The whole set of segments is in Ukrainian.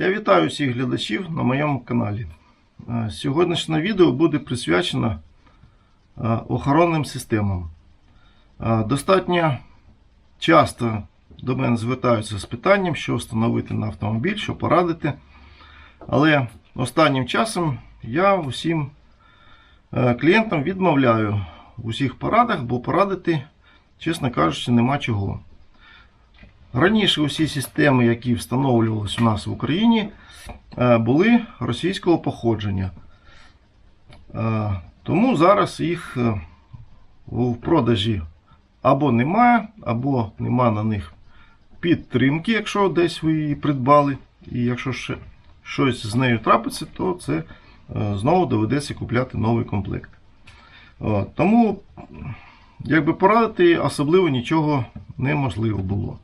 Я вітаю всіх глядачів на моєму каналі. Е, Сьогоднішнє відео буде присвячено е, охоронним системам. Е, Достатньо часто до мене звертаються з питанням, що встановити на автомобіль, що порадити. Але останнім часом я усім клієнтам відмовляю в усіх порадах, бо порадити, чесно кажучи, нема чого. Раніше усі системи, які встановлювалися у нас в Україні, е, були російського походження. Е, Тому зараз їх е, в продажі або немає, або нема на них підтримки, якщо десь ви її придбали. І якщо ще щось з нею трапиться, то це е, знову доведеться купляти новий комплект. Тому, якби порадити, особливо нічого неможливо було.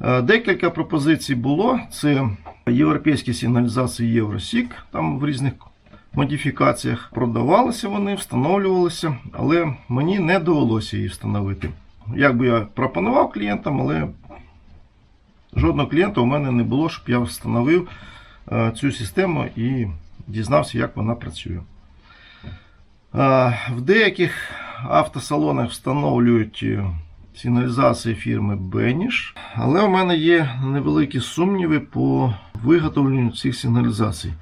Е, Декілька пропозицій було. Це європейські сигналізації Євросік, там в різних модифікаціях продавалися вони, встановлювалися, але мені не довелося її встановити. Як би я пропонував клієнтам, але жодного клієнта у мене не було, щоб я встановив е, цю систему і дізнався, як вона працює. Е, В деяких автосалонах встановлюють сигналізації фірми Benish, але у мене є невеликі сумніви по виготовленню цих сигналізацій.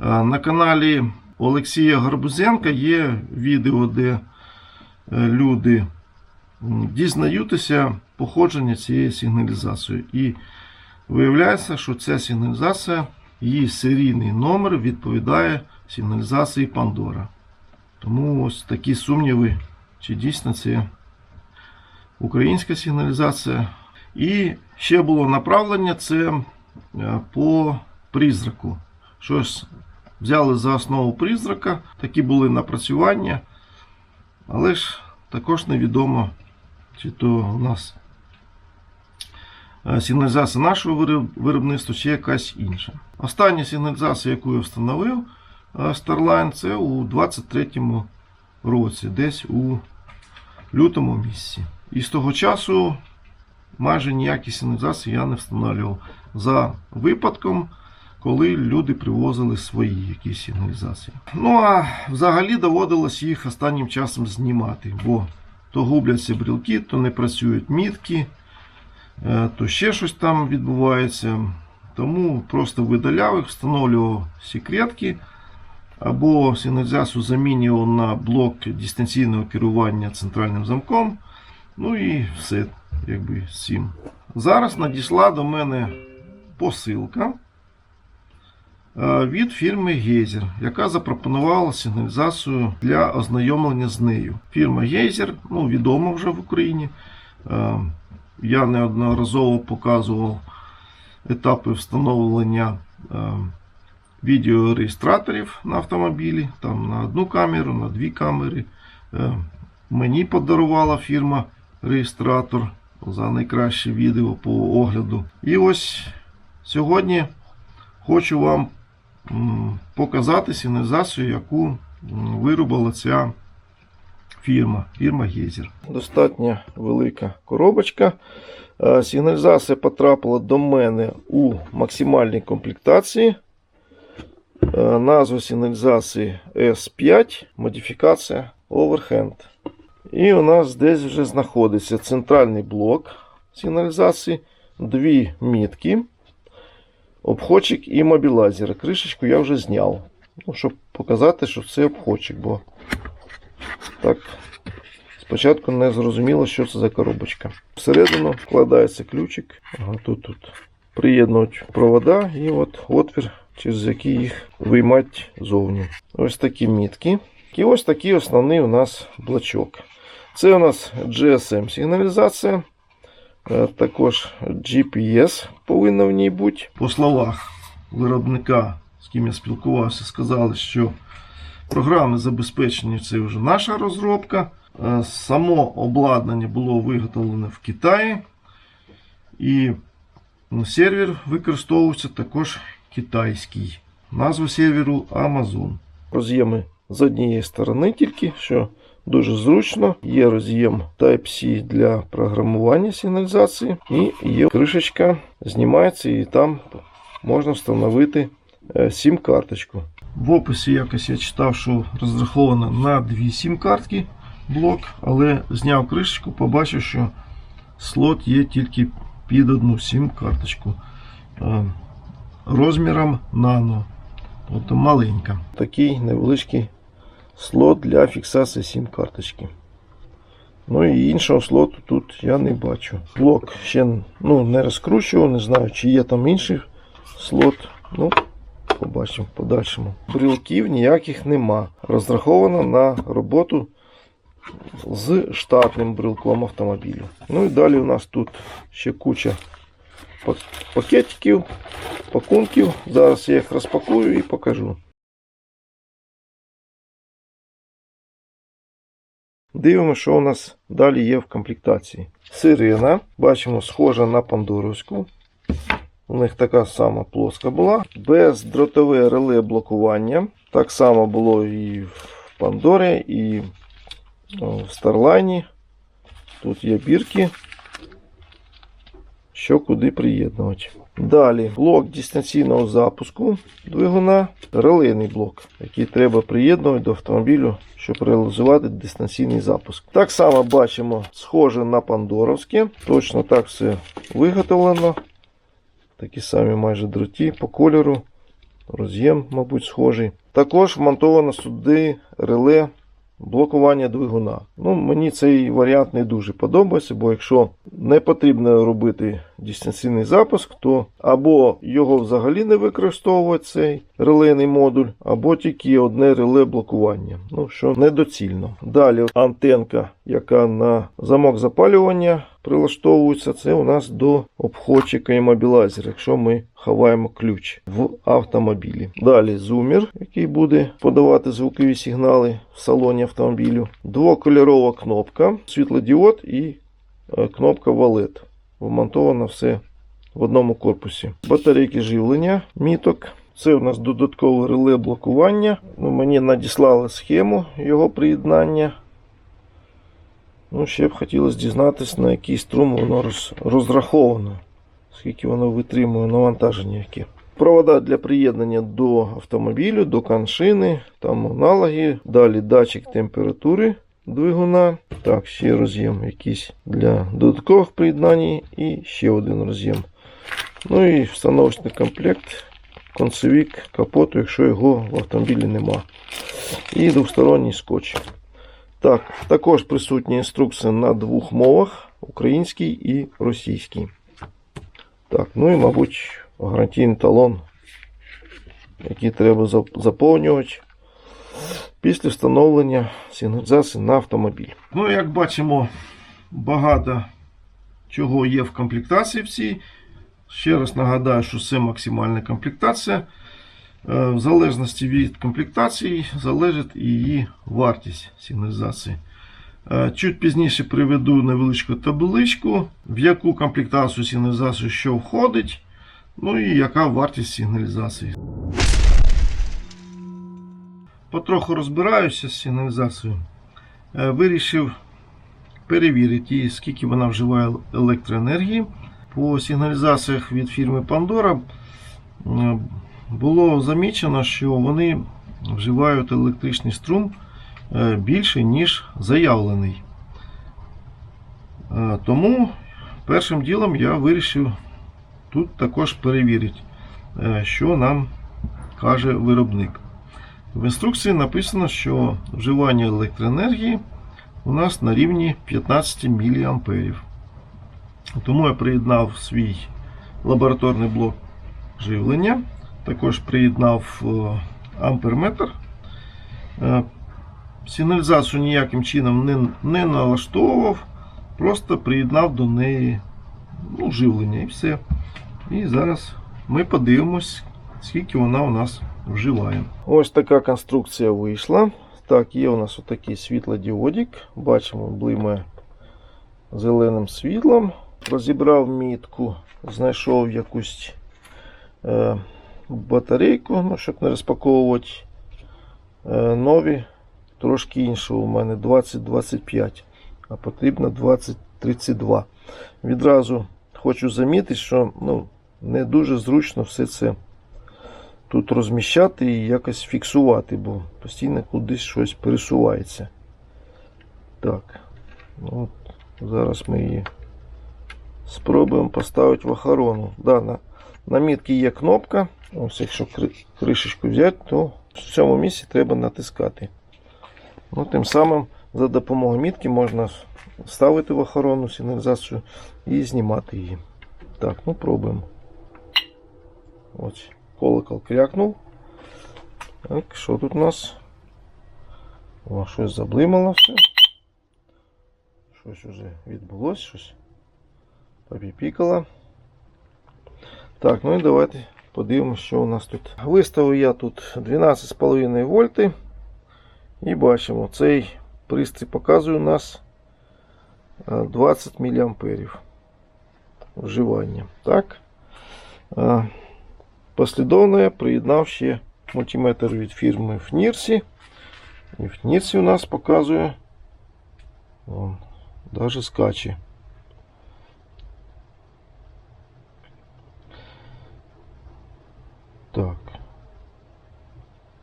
Е, На каналі Олексія Гарбузенка є відео, де е, люди дізнаються походження цієї сигналізації. І виявляється, що ця сигналізація, її серійний номер відповідає сигналізації Pandora. Тому ось такі сумніви, чи дійсно це українська сигналізація. І ще було направлення це е, по призраку. Щось взяли за основу призрака, такі були напрацювання, але ж також невідомо, чи то у нас е, сигналізація нашого виробництва, чи якась інша. Остання сигналізація, яку я встановив е, Starline, це у 23-му році, десь у лютому місяці. І з того часу майже ніякі сигналізації я не встановлював. За випадком, коли люди привозили свої якісь сигналізації. Ну а взагалі доводилось їх останнім часом знімати, бо то губляться брілки, то не працюють мітки, е, то ще щось там відбувається. Тому просто видаляв їх, встановлював секретки. Або сигналізацію замінював на блок дистанційного керування центральним замком. Ну і все, якби цим. Зараз надійшла до мене посилка е, від фірми Гейзер, яка запропонувала сигналізацію для ознайомлення з нею. Фірма Гейзер, ну, відома вже в Україні. Е, Я неодноразово показував етапи встановлення е, відеореєстраторів на автомобілі, там на одну камеру, на дві камери. Мені подарувала фірма реєстратор за найкраще відео по огляду. І ось сьогодні хочу вам показати сигналізацію, яку виробила ця фірма, фірма Гейзер. Достатньо велика коробочка. Е, Сигналізація потрапила до мене у максимальній комплектації. Е, Назва сигналізації S5, модифікація Overhand. І у нас десь вже знаходиться центральний блок сигналізації, дві мітки, обходчик і мобілайзер. Кришечку я вже зняв, ну, щоб показати, що це обходчик, бо так спочатку не зрозуміло, що це за коробочка. Всередину вкладається ключик. Ага, тут, тут приєднують провода і от отвір, через який їх виймати зовні. Ось такі мітки. І ось такий основний у нас блочок. Це у нас GSM сигналізація. Е, Також GPS повинна в ній бути. По словах виробника, з ким я спілкувався, сказали, що програмне забезпечення це вже наша розробка. Е, Само обладнання було виготовлене в Китаї. І сервер використовується також китайський. Назва серверу Amazon. Роз'єми з однієї сторони тільки, що дуже зручно. Є роз'єм Type-C для програмування сигналізації, і є кришечка, знімається і там можна встановити е, сім-карточку. В описі якось я читав, що розраховано на дві сім-картки блок, але зняв кришечку, побачив, що слот є тільки під одну сім-карточку е, розміром нано, тобто маленька. Такий невеличкий слот для фіксації сім-карточки. Ну і іншого слоту тут я не бачу. Блок ще ну, не розкручував, не знаю, чи є там інший слот. Ну, побачимо в подальшому. Брілків ніяких нема. Розраховано на роботу з штатним брелком автомобілю. Ну і далі у нас тут ще куча пак- пакетиків, пакунків. Зараз я їх розпакую і покажу. Дивимося, що у нас далі є в комплектації. Сирена, бачимо, схожа на пандоровську. У них така сама плоска була. Бездротове реле блокування. Так само було і в Пандорі, і в Старлайні. Тут є бірки. Що куди приєднувати. Далі блок дистанційного запуску двигуна, релейний блок, який треба приєднувати до автомобілю, щоб реалізувати дистанційний запуск. Так само бачимо, схоже на пандоровське. Точно так все виготовлено. Такі самі майже дроті по кольору. Роз'єм, мабуть, схожий. Також вмонтовано сюди реле блокування двигуна. Ну, мені цей варіант не дуже подобається, бо якщо не потрібно робити дистанційний запуск, то або його взагалі не використовувати цей релейний модуль, або тільки одне реле блокування. Ну, що недоцільно. Далі антенка, яка на замок запалювання прилаштовується, це у нас до обходчика іммобілайзера, якщо ми ховаємо ключ в автомобілі. Далі зумер, який буде подавати звукові сигнали в салоні автомобілю. Двокольорова кнопка, світлодіод і е, кнопка валет. Вмонтовано все в одному корпусі. Батарейки живлення, міток. Це у нас додаткове реле блокування. Ну, мені надіслали схему його приєднання. Ну, ще б хотілося дізнатися, на який струм воно роз- розраховано, скільки воно витримує навантаження яке. Провода для приєднання до автомобілю, до каншини, там аналоги, далі датчик температури двигуна. Так, ще роз'єм якийсь для додаткових приєднань і ще один роз'єм. Ну і встановочний комплект, концевик капоту, якщо його в автомобілі нема. І двосторонній скотч. Так, також присутня інструкція на двох мовах: українській і російській. Так, ну і, мабуть, гарантійний талон, який треба заповнювати після встановлення сигналізації на автомобіль. Ну, як бачимо, багато чого є в комплектації в цій. Ще раз нагадаю, що це максимальна комплектація. Е, В залежності від комплектації залежить і її вартість сигналізації. Е, Чуть пізніше приведу невеличку табличку, в яку комплектацію сигналізації що входить, ну і яка вартість сигналізації. Потроху розбираюся з сигналізацією. Е, Вирішив перевірити, скільки вона вживає електроенергії. По сигналізаціях від фірми Pandora було замічено, що вони вживають електричний струм е, більше, ніж заявлений. Е, Тому першим ділом я вирішив тут також перевірити, що нам каже виробник. В інструкції написано, що вживання електроенергії у нас на рівні 15 мА. Тому я приєднав свій лабораторний блок живлення. Також приєднав е, амперметр. Е, Сигналізацію ніяким чином не, не налаштовував, просто приєднав до неї ну, живлення і все. І зараз ми подивимось, скільки вона у нас вживає. Ось така конструкція вийшла. Так, є у нас отакий світлодіодик. Бачимо, блимає зеленим світлом. Розібрав мітку, знайшов якусь е, батарейку, ну, щоб не розпаковувати е, нові. Трошки іншого у мене 2025, а потрібно 2032. Відразу хочу замітити, що ну, не дуже зручно все це тут розміщати і якось фіксувати, бо постійно кудись щось пересувається. Так, ну, от, зараз ми її спробуємо поставити в охорону. Да, на, на мітці є кнопка. Ось якщо кришечку взяти, то в цьому місці треба натискати. Ну, тим самим за допомогою мітки можна ставити в охорону сигналізацію і знімати її. Так, ну пробуємо. Ось, колокол крякнув. Так, що тут у нас? О, щось заблимало все. Щось уже відбулось, щось попіпікало. Так, ну і давайте подивимося, що у нас тут. Виставив я тут 12,5 вольти. І бачимо, цей пристрій показує у нас е, 20 мА вживання. Так. Послідовно я приєднав ще мультиметр від фірми Фнірсі. І Фнірсі у нас показує вон, даже скаче. Так.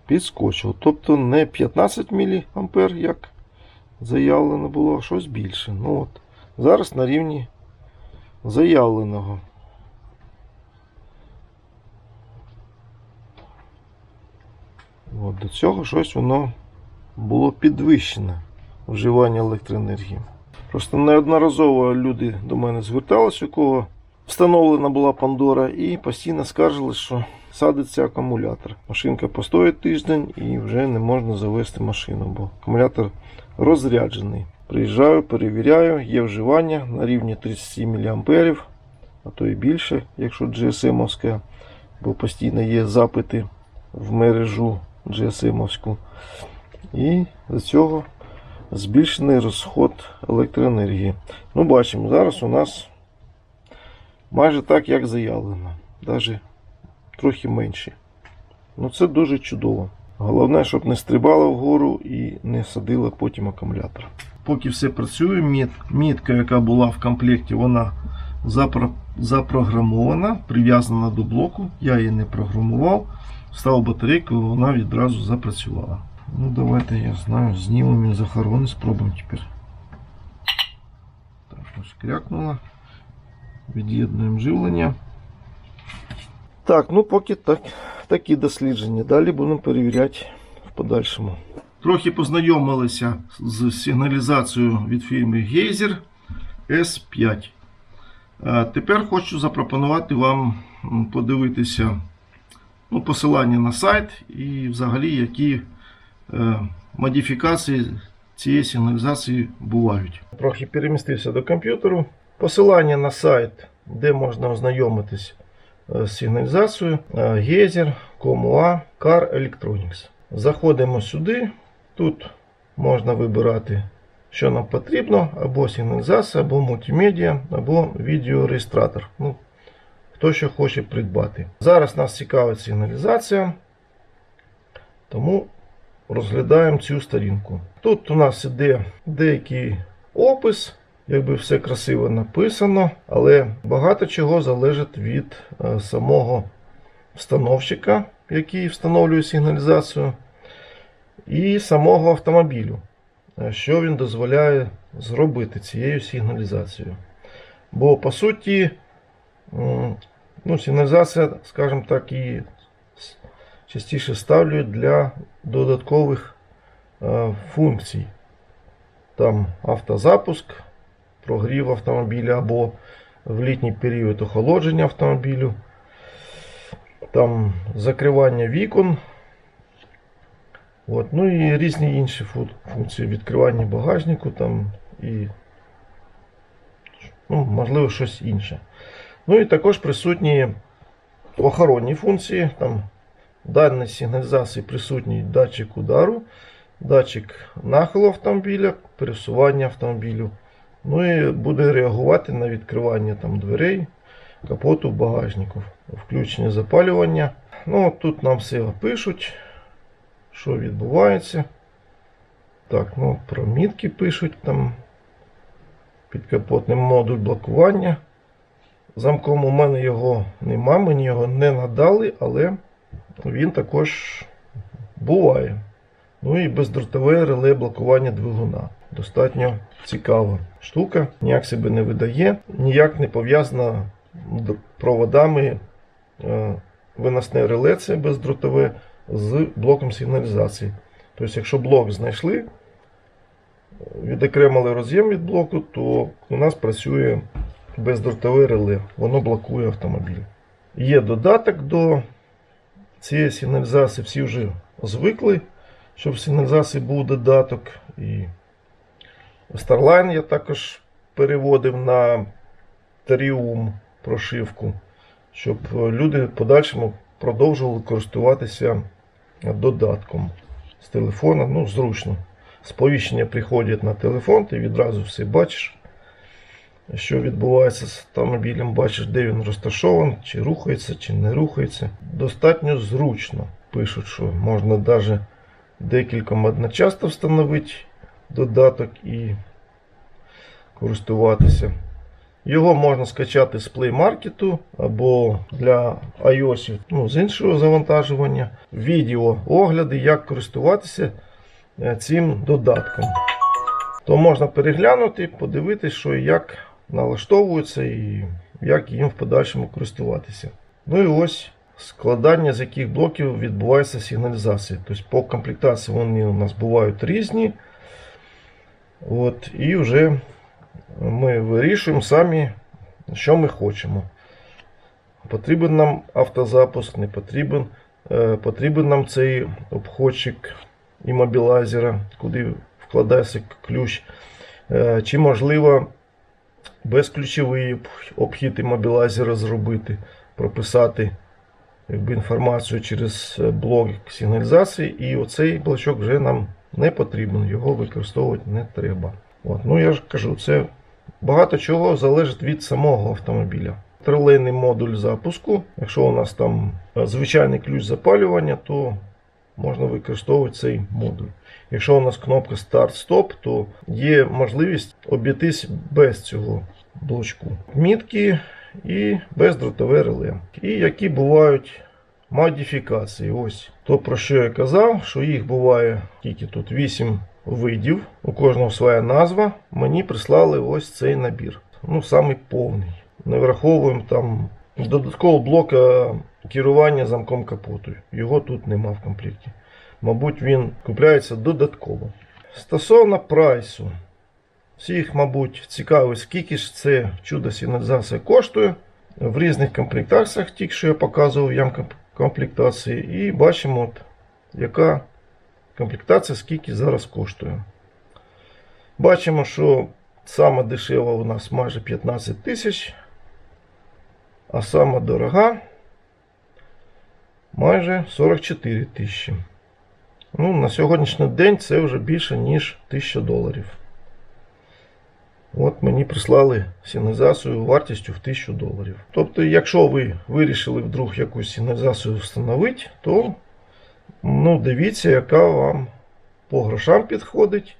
Підскочив. Тобто не 15 мА, як заявлено було, а щось більше. Ну от, зараз на рівні заявленого. От, до цього щось воно було підвищене вживання електроенергії. Просто неодноразово люди до мене зверталися, у кого встановлена була Пандора, і постійно скаржили, що садиться акумулятор. Машинка постоїть тиждень і вже не можна завести машину, бо акумулятор розряджений. Приїжджаю, перевіряю, є вживання на рівні 37 мА, а то і більше, якщо GSM-овська, бо постійно є запити в мережу GSM-овську. І з цього збільшений розход електроенергії. Ну, бачимо, зараз у нас майже так, як заявлено. Навіть трохи менше. Ну це дуже чудово. Головне, щоб не стрибало вгору і не садило потім акумулятор. Поки все працює, мітка, яка була в комплекті, вона запро, запрограмована, прив'язана до блоку. Я її не програмував. Встав батарейку, і вона відразу запрацювала. Ну давайте, я знаю, знімемо з охорони, спробуємо тепер. Так, ось крякнула. Від'єднуємо живлення. Так, ну поки так, такі дослідження. Далі будемо перевіряти в подальшому. Трохи познайомилися з сигналізацією від фірми Geyser S5. Е, Тепер хочу запропонувати вам подивитися ну, посилання на сайт і взагалі які е, модифікації цієї сигналізації бувають. Трохи перемістився до комп'ютеру. Посилання на сайт, де можна ознайомитись е, з сигналізацією Geyser, COMUA, Car Electronics. Заходимо сюди. Тут можна вибирати, що нам потрібно, або сигналізація, або мультимедіа, або відеореєстратор. Ну, хто що хоче придбати. Зараз нас цікавить сигналізація, тому розглядаємо цю сторінку. Тут у нас іде деякий опис, якби все красиво написано, але багато чого залежить від е, самого встановщика, який встановлює сигналізацію, і самого автомобілю, е, що він дозволяє зробити цією сигналізацією. Бо по суті, ну, сигналізація, скажімо так, і частіше ставлюють для додаткових е, функцій. Там автозапуск, прогрів автомобіля або в літній період охолодження автомобілю, там закривання вікон. От, ну і різні інші функції відкривання багажнику там і ну, можливо щось інше. Ну і також присутні охоронні функції. Там в даній сигналізації присутній датчик удару, датчик нахилу автомобіля, пересування автомобілю. Ну і буде реагувати на відкривання там дверей, капоту, багажнику, включення запалювання. Ну, тут нам все пишуть, що відбувається. Так, ну про мітки пишуть там. Підкапотний модуль блокування. Замком у мене його нема, мені його не надали, але він також буває. Ну і бездротове реле блокування двигуна. Достатньо цікава штука, ніяк себе не видає, ніяк не пов'язана проводами е, виносне реле це бездротове з блоком сигналізації. Тобто, якщо блок знайшли, відокремили роз'єм від блоку, то у нас працює бездротове реле. Воно блокує автомобіль. Є додаток до цієї сигналізації, всі вже звикли, що в сигналізації був додаток. І Starline я також переводив на Trium прошивку, щоб люди в подальшому продовжували користуватися додатком з телефона. Ну, зручно. Сповіщення приходять на телефон, ти відразу все бачиш, що відбувається з автомобілем, бачиш, де він розташований, чи рухається, чи не рухається. Достатньо зручно. Пишуть, що можна навіть декільком одночасно встановити додаток і користуватися. Його можна скачати з Play Market або для iOS ну, з іншого завантажування. Відео огляди, як користуватися е, цим додатком. То можна переглянути, подивитися, що і як налаштовується і як їм в подальшому користуватися. Ну і ось складання з яких блоків відбувається сигналізація. Тобто по комплектації вони у нас бувають різні. От, і вже ми вирішуємо самі, що ми хочемо. Потрібен нам автозапуск, не потрібен. Е, Потрібен нам цей обходчик іммобілайзера, куди вкладається ключ. Е, Чи можливо безключовий обхід іммобілайзера зробити, прописати якби, інформацію через е, блок сигналізації. І оцей блочок вже нам не потрібен, його використовувати не треба. От, ну я ж кажу, це багато чого залежить від самого автомобіля. Трилейний модуль запуску. Якщо у нас там е, звичайний ключ запалювання, то можна використовувати цей модуль. Якщо у нас кнопка старт-стоп, то є можливість обійтись без цього блочку. Мітки і бездротове реле. І які бувають модифікації. Ось то, про що я казав, що їх буває тільки тут 8 видів, у кожного своя назва. Мені прислали ось цей набір. Ну, самий повний. Не враховуємо там додаткового блока керування замком капоту. Його тут нема в комплекті. Мабуть, він купляється додатково. Стосовно прайсу. Всіх, мабуть, цікавить, скільки ж це чудо сигналізація коштує. В різних комплектаціях, тільки що я показував ямка комплектації. І бачимо, от, яка комплектація, скільки зараз коштує. Бачимо, що сама дешева у нас майже 15 тисяч, а сама дорога майже 44 тисячі. Ну, на сьогоднішній день це вже більше, ніж 1000 доларів. От мені прислали сигналізацію вартістю в 1000 доларів. Тобто, якщо ви вирішили вдруг якусь сигналізацію встановити, то ну, дивіться, яка вам по грошам підходить.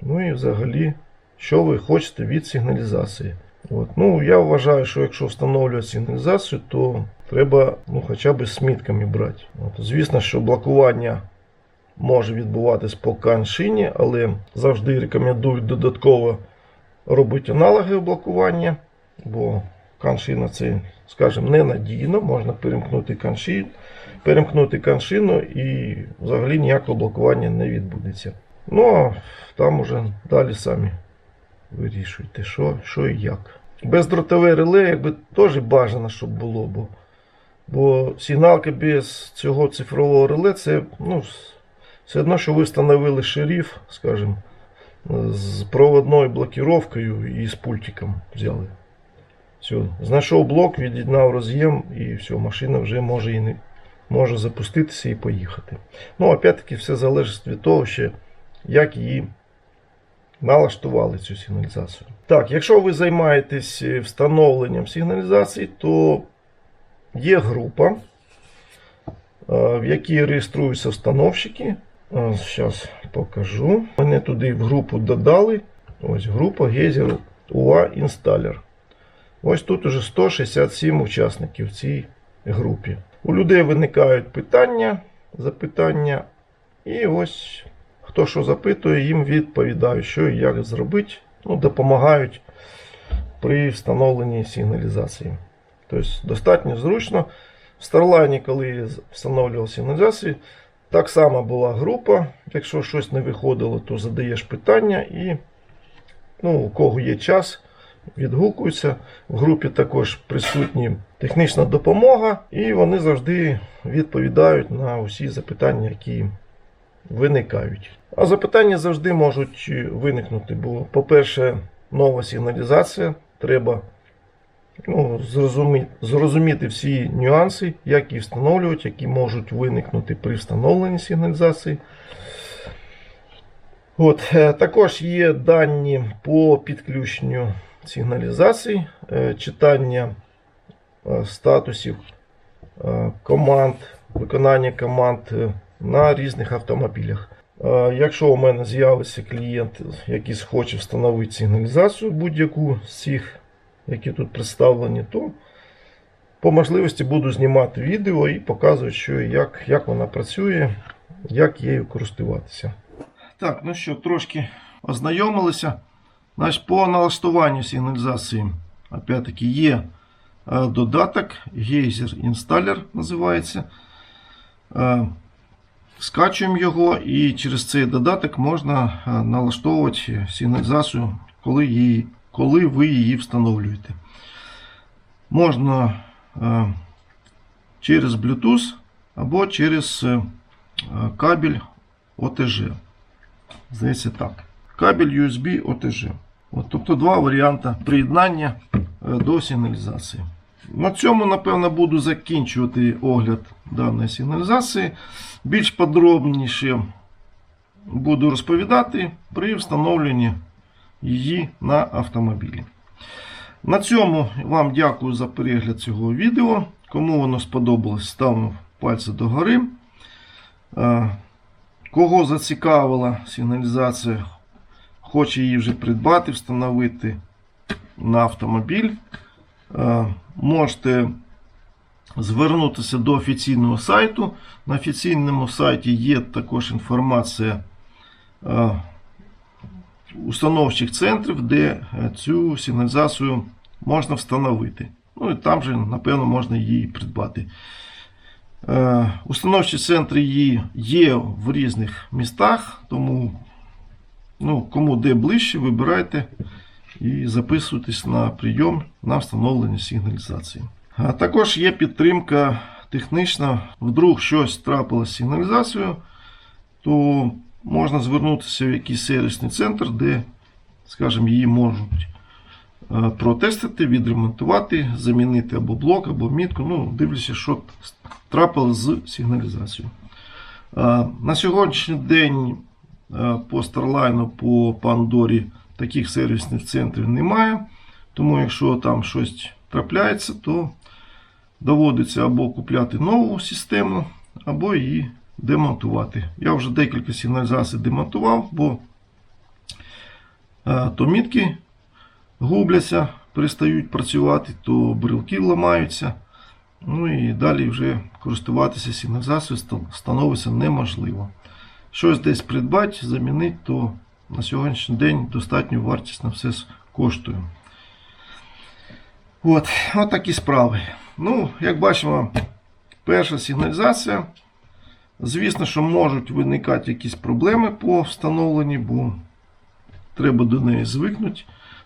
Ну і взагалі, що ви хочете від сигналізації. От. Ну, Я вважаю, що якщо встановлювати сигналізацію, то треба ну, хоча б з мітками брати. От. Звісно, що блокування може відбуватись по каншині, але завжди рекомендують додатково робити аналоги блокування, бо каншина це, скажімо, ненадійно, можна перемкнути каншин, перемкнути каншину і взагалі ніякого блокування не відбудеться. Ну а там уже далі самі вирішуйте, що, що і як. Бездротове реле якби теж бажано, щоб було, бо, бо сигналка без цього цифрового реле це ну, все одно, що ви встановили шериф, скажімо, з проводною блокировкою і з пультиком взяли. Все. Знайшов блок, від'єднав роз'єм і все, машина вже може і не може запуститися і поїхати. Ну, опять-таки, все залежить від того, ще, як її налаштували цю сигналізацію. Так, якщо ви займаєтесь встановленням сигналізації, то є група, е, в якій реєструються встановщики. Зараз покажу. Мене туди в групу додали. Ось група Gezer UA Installer. Ось тут уже 167 учасників в цій групі. У людей виникають питання, запитання, і ось хто що запитує, їм відповідають, що і як зробити, ну, допомагають при встановленні сигналізації. Тобто достатньо зручно. В Starline, коли встановлював сигналізацію, так само була група. Якщо щось не виходило, то задаєш питання і ну, у кого є час, відгукуються. В групі також присутні технічна допомога, і вони завжди відповідають на усі запитання, які виникають. А запитання завжди можуть виникнути, бо, по-перше, нова сигналізація, треба ну, зрозуміти, зрозуміти всі нюанси, як її встановлювати, які можуть виникнути при встановленні сигналізації. От, е, також є дані по підключенню сигналізацій, е, читання е, статусів команд, виконання команд на різних автомобілях. Якщо у мене з'явиться клієнт, який хоче встановити сигналізацію будь-яку з цих, які тут представлені, то по можливості буду знімати відео і показувати, що як, як вона працює, як її користуватися. Так, ну що, трошки ознайомилися. Значить, по налаштуванню сигналізації, опять-таки, є е, додаток, Geyser Installer називається. Е, Скачуємо його і через цей додаток можна е, налаштовувати сигналізацію, коли, її, коли ви її встановлюєте. Можна е, через Bluetooth або через е, кабель OTG. Здається так. Кабель USB OTG. От, тобто два варіанти приєднання е, до сигналізації. На цьому, напевно, буду закінчувати огляд даної сигналізації. Більш подробніше буду розповідати при встановленні її на автомобілі. На цьому вам дякую за перегляд цього відео. Кому воно сподобалось, ставимо пальці догори. Е, Кого зацікавила сигналізація, хоче її вже придбати, встановити на автомобіль, е, можете звернутися до офіційного сайту. На офіційному сайті є також інформація е, установчих центрів, де е, цю сигналізацію можна встановити. Ну і там же, напевно, можна її придбати. Е, Установчі центри її є в різних містах, тому ну, кому де ближче, вибирайте і записуйтесь на прийом на встановлення сигналізації. А також є підтримка технічна. Вдруг щось трапилось з сигналізацією, то можна звернутися в якийсь сервісний центр, де, скажімо, її можуть е, протестити, відремонтувати, замінити або блок, або мітку. Ну, дивлюся, що трапилось з сигналізацією. Е, На сьогоднішній день е, по Starline, по Пандорі таких сервісних центрів немає. Тому, якщо там щось трапляється, то доводиться або купляти нову систему, або її демонтувати. Я вже декілька сигналізацій демонтував, бо е, то мітки губляться, перестають працювати, то брелки ламаються. Ну і далі вже користуватися сигналізацією становиться неможливо. Щось десь придбати, замінити, то на сьогоднішній день достатньо вартісно все коштує. От, от такі справи. Ну, як бачимо, перша сигналізація. Звісно, що можуть виникати якісь проблеми по встановленні, бо треба до неї звикнути,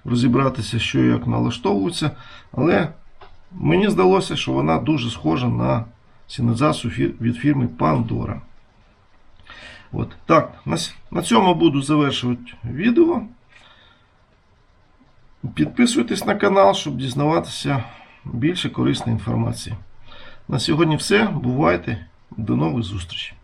розібратися, що і як налаштовується. Але мені здалося, що вона дуже схожа на сигналізацію від фірми Pandora. От. Так, на цьому буду завершувати відео. Підписуйтесь на канал, щоб дізнаватися більше корисної інформації. На сьогодні все. Бувайте. До нових зустрічей.